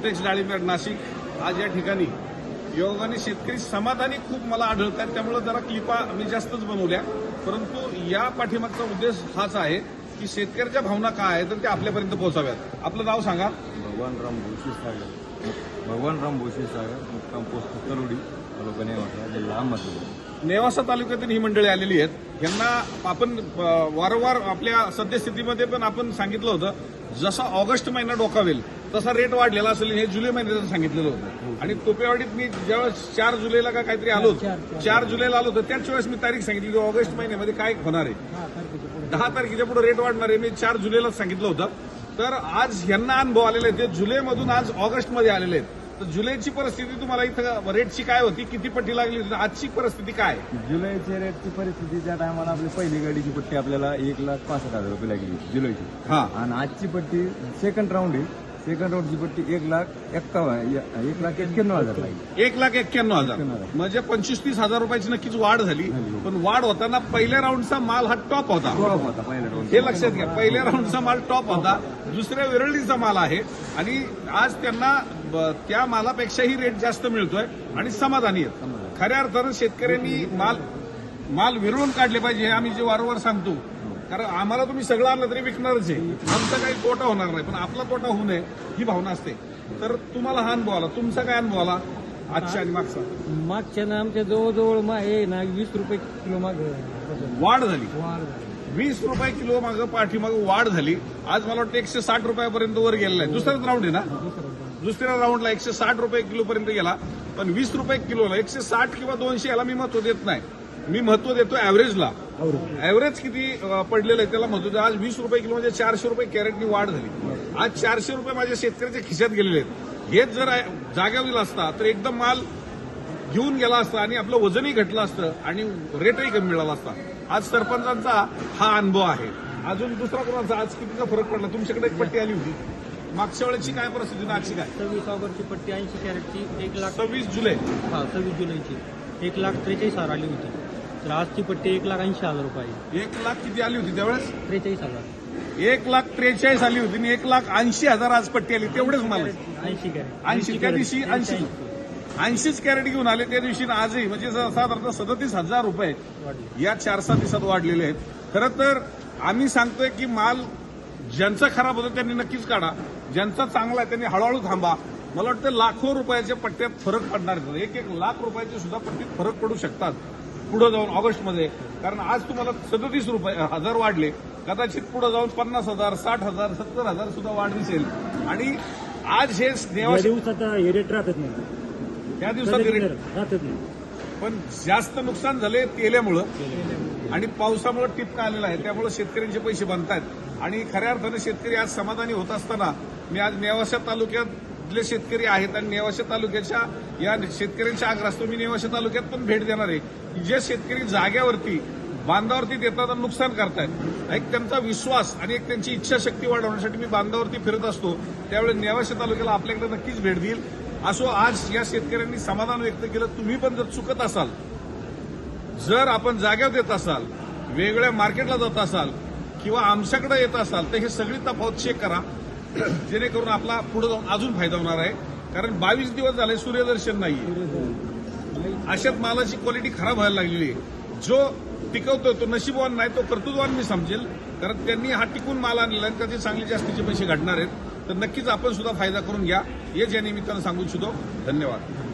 प्रोटेक्स डाळीमेर नाशिक. आज या ठिकाणी योगाने शेतकरी समाधानी खूप मला आढळतात त्यामुळे जरा क्लिपा मी जास्तच बनवल्या. परंतु या पाठीमागचा उद्देश हाच आहे की शेतकऱ्याच्या भावना काय आहेत तर ते आपल्यापर्यंत पोहोचाव्यात. आपलं नाव सांगा. भगवान राम भोशी सागर. भगवान राम भोशी सागर मुक्काम पोस्ट तरोडी तालुका नेवासा लांब अहमदनगर नेवासा तालुक्यातून ही मंडळी आलेली आहेत. यांना आपण वारंवार आपल्या सद्यस्थितीमध्ये पण आपण सांगितलं होतं जसा ऑगस्ट महिना डोकावेल तसा रेट वाढलेला असेल हे जुलै महिन्यात सांगितलेलं होतं. आणि टोपेवाडीत मी ज्यावेळेस चार जुलैला का काहीतरी आलो चार जुलैला आलो होतो त्याच वेळेस मी तारीख सांगितली की ऑगस्ट महिन्यामध्ये काय होणार आहे. दहा तारखेच्या पुढे रेट वाढणार आहे मी चार जुलैलाच सांगितलं होतं. तर आज यांना अनुभव आलेले आहेत ते जुलैमधून आज ऑगस्टमध्ये आलेले आहेत. तर जुलैची परिस्थिती तुम्हाला इथं रेटची काय होती? किती पट्टी लागली होती? आजची परिस्थिती काय? आहे? जुलैच्या रेटची परिस्थिती त्या टायमाला आपली पहिली गाडीची पट्टी आपल्याला एक लाख पासष्ट हजार रुपये लागली जुलैची. हा. आणि आजची पट्टी सेकंड राऊंड आहे सेकंड राऊंडची पट्टी एक लाख एक्कावन्न एक लाख एक्क्याण्णव हजार लागली. एक लाख एक्क्याण्णव हजार. म्हणजे पंचवीस तीस हजार रुपयाची नक्कीच वाढ झाली. झाली. पण वाढ होताना पहिल्या राऊंडचा माल हा टॉप होता. टॉप होता पहिल्या राऊंड हे लक्षात घ्या पहिल्या राऊंडचा माल टॉप होता. दुसऱ्या विरळीचा माल आहे. आणि आज त्यांना त्या मालापेक्षाही रेट जास्त मिळतोय आणि समाधानी आहेत. खऱ्या अर्थानं शेतकऱ्यांनी माल माल विरळून काढले पाहिजे हे आम्ही जे वारंवार सांगतो. कारण आम्हाला तुम्ही सगळं आणलं तरी विकणारच आहे. आमचा काही तोटा होणार नाही पण आपला तोटा होऊ नये ही भावना असते. तर तुम्हाला हा अनुभव आला. तुमचा काय अनुभव आला आजच्या आणि मागचा? मागच्या ना आमच्या जवळजवळ मा हे ना वीस रुपये किलो माग वाढ झाली. वाढ झाली. वीस रुपये किलो मागं पाठीमागं वाढ झाली. आज मला वाटतं एकशे साठ रुपयापर्यंत वर गेलेला आहे. दुसराच राऊंड आहे ना? दुसऱ्या राऊंडला एकशे साठ रुपये किलो पर्यंत गेला. पण वीस रुपये किलोला एकशे साठ किंवा दोनशे याला मी महत्त्व देत नाही. मी महत्त्व देतो ऍव्हरेजला ऍव्हरेज किती पडलेलं आहे त्याला महत्त्व देतो. आज वीस रुपये किलो म्हणजे चारशे रुपये कॅरेटनी वाढ झाली. आज चारशे रुपये माझ्या शेतकऱ्याच्या खिशात गेलेले आहेत. हेच जर जाग्यावर दिला असता तर एकदम माल घेऊन गेला असता आणि आपलं वजनही घटलं असतं आणि रेटही कमी मिळाला असता. आज सरपंचांचा हा अनुभव आहे. अजून दुसरा कोणाचा? आज कितीचा फरक पडला? तुमच्याकडे एक पट्टी आली होती. मागच्या वेळेची काय परिस्थिती आणि आजची काय? सव्वीस ऑगस्टची पट्टी ऐंशी कॅरेटची एक लाख सव्वीस जुलै. हा सव्वीस जुलैची. एक लाख त्रेचाळीस हजार आली होती. तर आजची पट्टी एक लाख ऐंशी हजार रुपये एक लाख किती आली होती त्यावेळेस? त्रेचाळीस हजार. एक लाख त्रेचाळीस आली होती आणि एक लाख ऐंशी हजार आज पट्टी आली. तेवढेच मला ऐंशी कॅरेट. ऐंशी त्या दिवशी ऐंशी ऐंशीच कॅरेट घेऊन आले त्या दिवशी आणि आजही. म्हणजे साधारणतः सदतीस हजार रुपये वाढली. या चार सहा दिवसात वाढलेले आहेत. खरं तर आम्ही सांगतोय की माल ज्यांचा खराब होतो त्यांनी नक्कीच काढा. ज्यांचा चांगला आहे त्यांनी हळूहळू थांबा. मला वाटतं लाखो रुपयाच्या पट्ट्यात फरक पडणार. एक एक लाख रुपयाचे सुद्धा पट्टीत फरक पडू शकतात पुढे जाऊन ऑगस्टमध्ये. कारण आज तुम्हाला सदतीस रुपये हजार वाढले. कदाचित पुढे जाऊन पन्नास हजार साठ हजार सत्तर हजार सुद्धा वाढ दिसेल. आणि आज हे दिवसात रेट नाही. त्या दिवसात रेट राहतच नाही. पण जास्त नुकसान झाले तेल्यामुळं आणि पावसामुळे टिपका आलेला आहे? त्यामुळे शेतकऱ्यांचे पैसे बनतायत. आणि खऱ्या अर्थानं शेतकरी आज समाधानी होत असताना मी आज नेवाशा तालुक्यातले शेतकरी आहेत आणि नेवाशा तालुक्याच्या या शेतकऱ्यांच्या आग्रहास्तव मी नेवाशा तालुक्यात पण भेट देणार आहे. की जे शेतकरी जाग्यावरती बांधावरती देतात आणि नुकसान करतायत. एक त्यांचा विश्वास आणि एक त्यांची इच्छाशक्ती वाढवण्यासाठी मी बांधावरती फिरत असतो. त्यावेळी नेवाशा तालुक्याला आपल्याकडे नक्कीच भेट देईल. असो आज या शेतकऱ्यांनी समाधान व्यक्त केलं तुम्ही पण जर चुकत असाल जर आपण जाग्यावर देत असाल वेगळ्या मार्केटला जात असाल किंवा आमच्याकडे येत असाल तर हे सगळी तफावत चेक करा. जेणेकरून आपला पुढे जाऊन अजून फायदा होणार आहे. कारण बावीस दिवस झाले सूर्यदर्शन नाही अशात मालाची क्वालिटी खराब व्हायला लागलेली आहे. जो टिकवतोय तो नशीबवान नाही तो कर्तृत्वान मी समजेल. कारण त्यांनी हा टिकून माल आणलेला आणि त्याचे चांगले जास्तीचे पैसे घडणार आहेत. तर नक्कीच आपण सुद्धा फायदा करून घ्या. हेच या निमित्तानं सांगू इच्छितो धन्यवाद.